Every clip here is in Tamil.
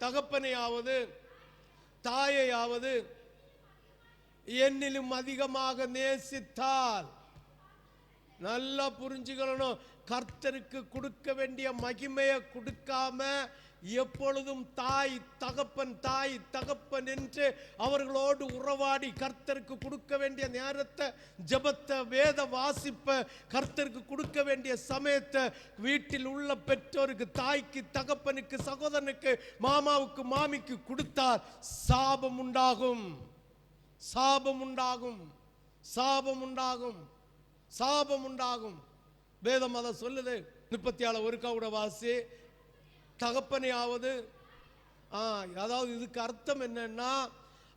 தகப்பனையாவது தாயையாவது என்னிலும் அதிகமாக நேசித்தால் நல்லா புரிஞ்சுக்கணும். கர்த்தருக்கு கொடுக்க வேண்டிய மகிமையை கொடுக்காம எப்பொழுதும் தாய் தகப்பன் தாய் தகப்பன் என்று அவர்களோடு உறவாடி கர்த்தருக்கு கொடுக்க வேண்டிய நேரத்தை ஜெபத்தை வேத வாசிப்பை கர்த்தருக்கு கொடுக்க வேண்டிய சமயத்தை வீட்டில் உள்ள பெற்றோருக்கு தாய்க்கு தகப்பனுக்கு சகோதரனுக்கு மாமாவுக்கு மாமிக்கு கொடுத்தால் சாபம் உண்டாகும் சாபம் உண்டாகும் சாபம் உண்டாகும் சாபம் உண்டாகும் வேதம் அதை சொல்லுது. முப்பத்தி ஆளு ஒருக்கா கூட வாசி. தகப்பனையாவது ஆ அதாவது இதுக்கு அர்த்தம் என்னன்னா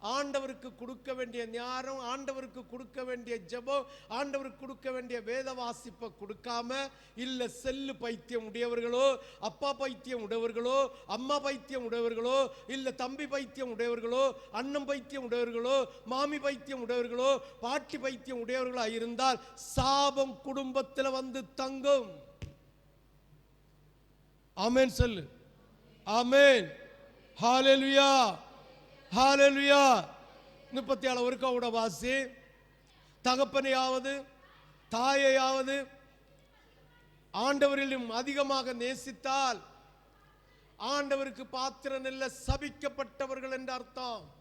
ஆண்டவருக்கு கொடுக்க வேண்டிய ஞானம் ஆண்டவருக்கு கொடுக்க வேண்டிய ஜெபம் ஆண்டவருக்கு கொடுக்க வேண்டிய வேத வாசிப்பை கொடுக்காம இல்ல செல்லு பைத்தியம் உடையவர்களோ அப்பா பைத்தியம் உடையவர்களோ அம்மா பைத்தியம் உடையவர்களோ இல்ல தம்பி பைத்தியம் உடையவர்களோ அண்ணன் பைத்தியம் உடையவர்களோ மாமி பைத்தியம் உடையவர்களோ பாட்டி பைத்தியம் உடையவர்களா இருந்தால் சாபம் குடும்பத்தில் வந்து தங்கும். ஆமேன் சொல்லு. ஆமேன். ஹalleluya. ஹாலலுயா முப்பத்தி ஏழு ஒருக்காவோட வாசி. தகப்பனையாவது தாயையாவது ஆண்டவரிலும் அதிகமாக நேசித்தால் ஆண்டவருக்கு பாத்திரம் இல்லை சபிக்கப்பட்டவர்கள் என்ற அர்த்தம்.